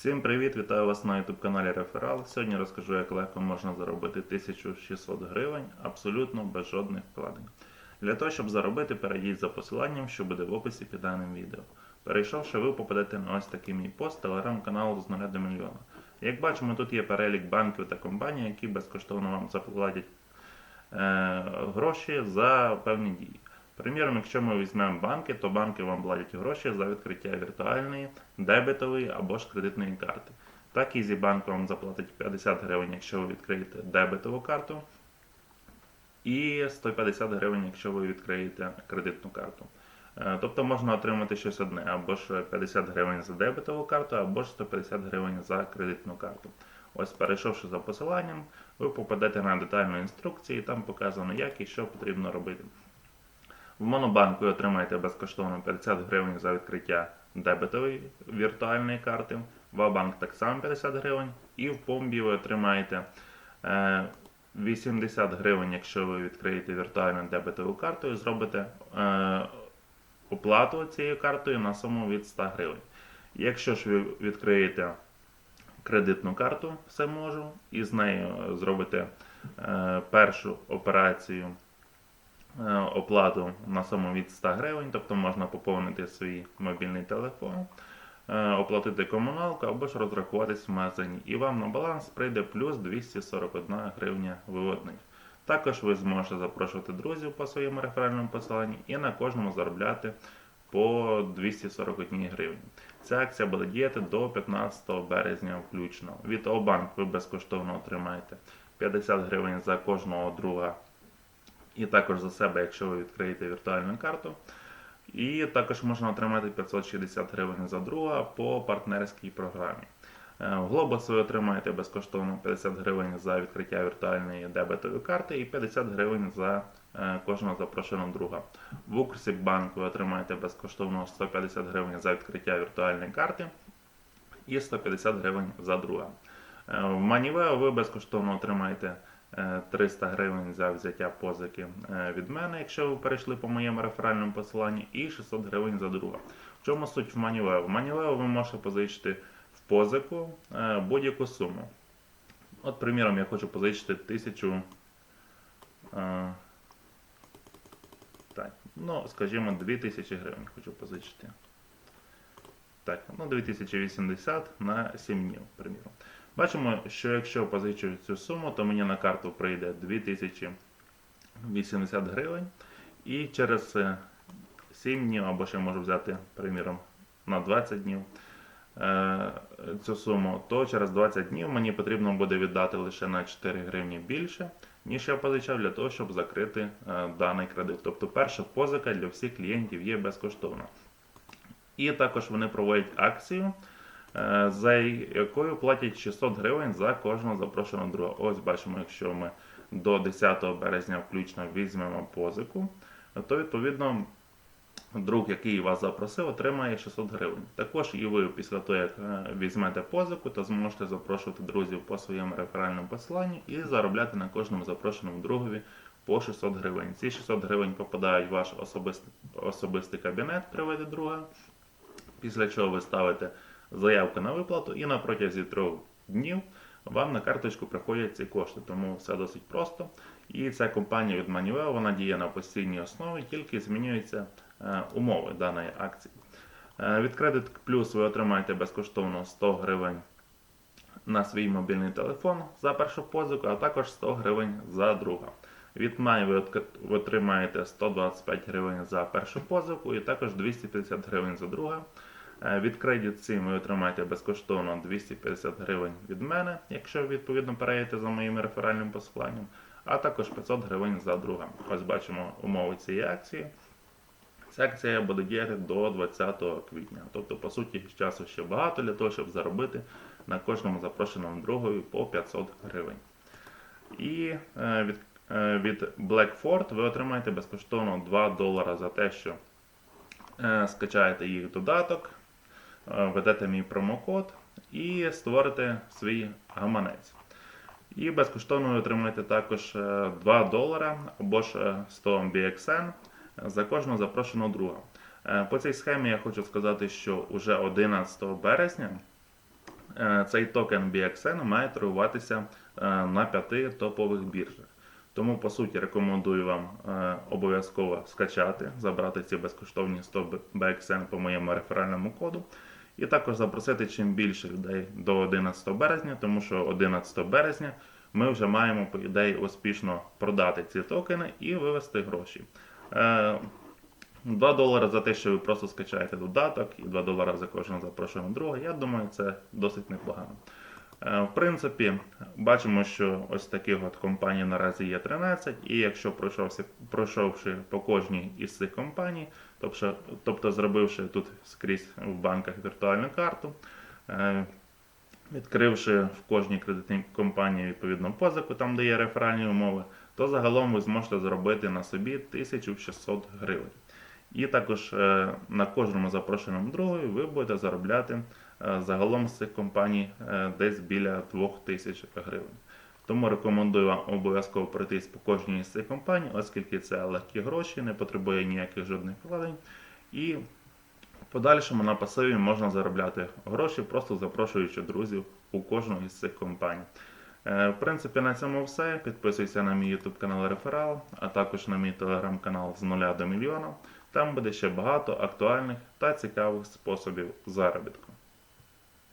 Всім привіт! Вітаю вас на YouTube каналі Реферал. Сьогодні розкажу, як легко можна заробити 1600 гривень абсолютно без жодних вкладень. Для того, щоб заробити, перейдіть за посиланням, що буде в описі під даним відео. Перейшовши, ви попадете на ось такий мій пост телеграм-каналу з 0 до мільйона. Як бачимо, тут є перелік банків та компаній, які безкоштовно вам заплатять е, гроші за певні дії. Приміром, якщо ми візьмемо банки, то банки вам платять гроші за відкриття віртуальної, дебетової або ж кредитної карти. Так, EasyBank вам заплатить 50 гривень, якщо ви відкриєте дебетову карту, і 150 гривень, якщо ви відкриєте кредитну карту. Е, Тобто можна отримати щось одне, або ж 50 гривень за дебетову карту, або ж 150 гривень за кредитну карту. Ось перейшовши за посиланням, ви попадете на детальну інструкцію, і там показано, як і що потрібно робити. В Монобанку ви отримаєте безкоштовно 50 гривень за відкриття дебетової віртуальної карти. В Абанк так само 50 гривень. І в Помбі ви отримаєте е, 80 гривень, якщо ви відкриєте віртуальну дебетову карту і зробите е, оплату цією картою на суму від 100 гривень. Якщо ж ви відкриєте кредитну карту, все можу, і з нею зробите е, першу операцію е, оплату на суму від 100 гривень, тобто можна поповнити свій мобільний телефон, е, оплатити комуналку або ж розрахуватись в магазині. І вам на баланс прийде плюс 241 гривня виводних. Також ви зможете запрошувати друзів по своєму реферальному посиланню і на кожному заробляти по 241 гривні. Ця акція буде діяти до 15 березня включно. Від Обанк ви безкоштовно отримаєте 50 гривень за кожного друга і також за себе, якщо ви відкриєте віртуальну карту. І також можна отримати 560 гривень за друга по партнерській програмі. Е, В Глобус ви отримаєте безкоштовно 50 гривень за відкриття віртуальної дебетової карти і 50 гривень за е, кожного запрошеного друга. В Укрсіббанк ви отримаєте безкоштовно 150 гривень за відкриття віртуальної карти і 150 гривень за друга. Е, В Манівео ви безкоштовно отримаєте 300 гривень за взяття позики е, від мене, якщо ви перейшли по моєму реферальному посиланню, і 600 гривень за друга. В чому суть в Манівео? В Манівео ви можете позичити в позику е, будь-яку суму. От, приміром, я хочу позичити 1000. е, Так, ну, скажімо, 2000 гривень хочу позичити. Так, ну 2080 на 7 днів, приміром. Бачимо, що якщо позичу цю суму, то мені на карту прийде 2080 гривень. І через е, 7 днів, або ще можу взяти, приміром, на 20 днів е, цю суму, то через 20 днів мені потрібно буде віддати лише на 4 гривні більше, ніж я позичав для того, щоб закрити е, даний кредит. Тобто перша позика для всіх клієнтів є безкоштовна. І також вони проводять акцію, е, за якою платять 600 гривень за кожного запрошеного друга. Ось бачимо, якщо ми до 10 березня включно візьмемо позику, то відповідно друг, який вас запросив, отримає 600 гривень. Також і ви після того, як е, візьмете позику, то зможете запрошувати друзів по своєму реферальному посиланню і заробляти на кожному запрошеному другові по 600 гривень. Ці 600 гривень попадають в ваш особистий, особистий кабінет при виді друга, після чого ви ставите заявку на виплату і на протязі трьох днів вам на карточку приходять ці кошти. Тому все досить просто. І ця компанія від Maniveo, вона діє на постійній основі, тільки змінюються е, умови даної акції. Е, від Credit Plus ви отримаєте безкоштовно 100 гривень на свій мобільний телефон за першу позику, а також 100 гривень за друга. Від Май ви отримаєте 125 гривень за першу позику і також 250 гривень за друга. Е, Від Credit Sim ви отримаєте безкоштовно 250 гривень від мене, якщо відповідно перейдете за моїм реферальним посиланням, а також 500 гривень за друга. Ось бачимо умови цієї акції. Ця акція буде діяти до 20 квітня. Тобто, по суті, часу ще багато для того, щоб заробити на кожному запрошеному другові по 500 гривень. І е, від, е, від Blackford ви отримаєте безкоштовно 2 долара за те, що скачаєте їх додаток, введете мій промокод і створите свій гаманець. І безкоштовно ви отримаєте також е, 2 долара або ж е, 100 BXN за кожного запрошеного друга. Е, По цій схемі я хочу сказати, що уже 11 березня е, цей токен BXN має торгуватися е, на п'яти топових біржах. Тому, по суті, рекомендую вам е, обов'язково скачати, забрати ці безкоштовні 100 BXN по моєму реферальному коду. І також запросити чим більше людей до 11 березня, тому що 11 березня ми вже маємо, по ідеї, успішно продати ці токени і вивести гроші. Е, 2 долари за те, що ви просто скачаєте додаток, і 2 долари за кожного запрошеного друга. Я думаю, це досить непогано. Е, В принципі, бачимо, що ось таких от компаній наразі є 13, і якщо пройшовся, пройшовши по кожній із цих компаній, тобто, тобто зробивши тут скрізь в банках віртуальну карту, е, відкривши в кожній кредитній компанії відповідну позику, там де є реферальні умови, то загалом ви зможете заробити на собі 1600 гривень. І також е, на кожному запрошеному другові ви будете заробляти загалом з цих компаній е, десь біля 2000 гривень. Тому рекомендую вам обов'язково пройтись по кожній з цих компаній, оскільки це легкі гроші, не потребує ніяких жодних вкладень. І в подальшому на пасиві можна заробляти гроші, просто запрошуючи друзів у кожну із цих компаній. Е, В принципі, на цьому все. Підписуйся на мій YouTube канал Реферал, а також на мій телеграм-канал з нуля до мільйона. Там буде ще багато актуальних та цікавих способів заробітку.